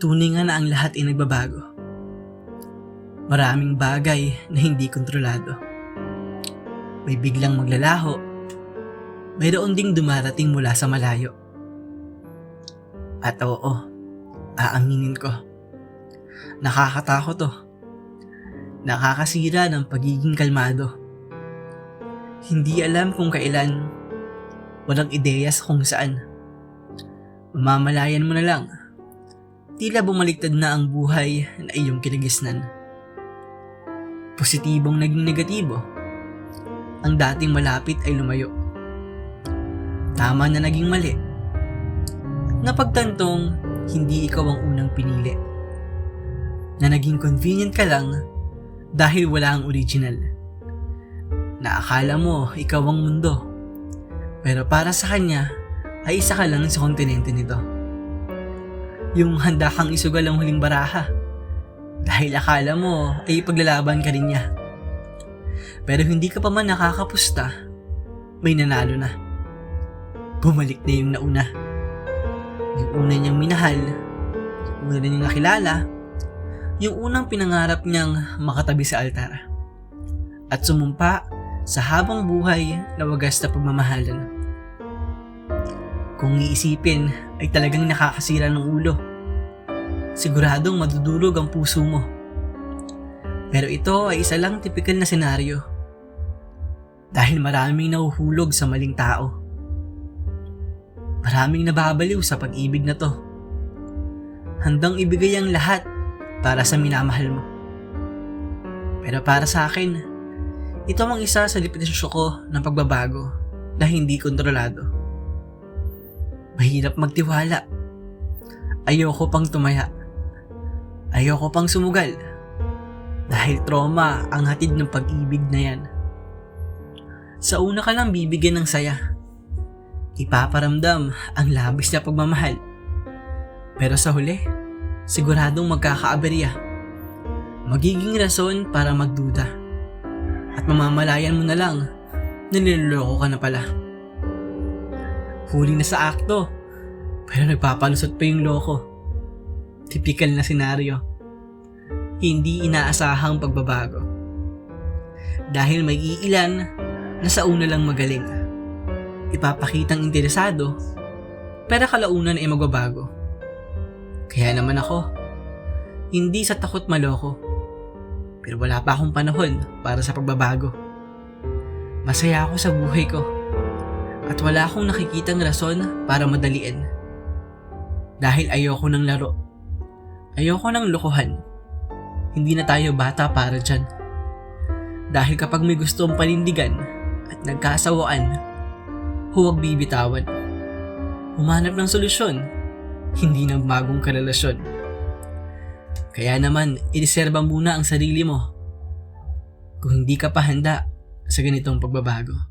Tunay nga na ang lahat ay nagbabago. Maraming bagay na hindi kontrolado. May biglang maglalaho. Mayroon ding dumarating mula sa malayo. At oo, aaminin ko. Nakakatakot to. Nakakasira ng pagiging kalmado. Hindi alam kung kailan. Walang ideya kung saan. Mamamalayan mo na lang. Tila bumaliktad na ang buhay na iyong kinagisnan. Positibong naging negatibo. Ang dating malapit ay lumayo. Tama na naging mali. Napagtantong hindi ikaw ang unang pinili. Na naging convenient ka lang dahil wala ang original. Na akala mo ikaw ang mundo. Pero para sa kanya ay isa ka lang sa kontinente nito. Yung handa kang isugal ang huling baraha. Dahil akala mo ay paglalaban ka rin niya. Pero hindi ka pa man nakakapusta, may nanalo na. Bumalik na yung nauna. Yung una niyang minahal, yung una niyang nakilala, yung unang pinangarap niyang makatabi sa altar. At sumumpa sa habang buhay na wagas na pagmamahalan. Kung iisipin ay talagang nakakasira ng ulo. Siguradong madudurog ang puso mo. Pero ito ay isa lang tipikal na senaryo. Dahil maraming nahuhulog sa maling tao. Maraming nababaliw sa pag-ibig na to. Handang ibigay ang lahat para sa minamahal mo. Pero para sa akin, ito ang isa sa depenisyon ko ng pagbabago na hindi kontrolado. Mahirap magtiwala. Ayoko pang tumaya. Ayoko pang sumugal. Dahil trauma ang hatid ng pag-ibig na yan. Sa una ka lang bibigyan ng saya. Ipaparamdam ang labis na pagmamahal. Pero sa huli, siguradong magkakaaberya. Magiging rason para magduda. At mamamalayan mo na lang na niloloko ka na pala. Huli na sa akto, pero nagpapalusot pa yung loko. Typical na senaryo. Hindi inaasahang pagbabago. Dahil may iilan na sa una lang magaling. Ipapakitang interesado, pero kalaunan ay magbabago. Kaya naman ako, hindi sa takot maloko, pero wala pa akong panahon para sa pagbabago. Masaya ako sa buhay ko at wala akong nakikitang rason para madaliin. Dahil ayoko ng laro. Ayoko ng lokohan. Hindi na tayo bata para dyan. Dahil kapag may gustong panindigan at nagkasawaan, huwag bibitawan. Humanap ng solusyon, hindi ng bagong karelasyon. Kaya naman, iriserba muna ang sarili mo kung hindi ka pa handa sa ganitong pagbabago.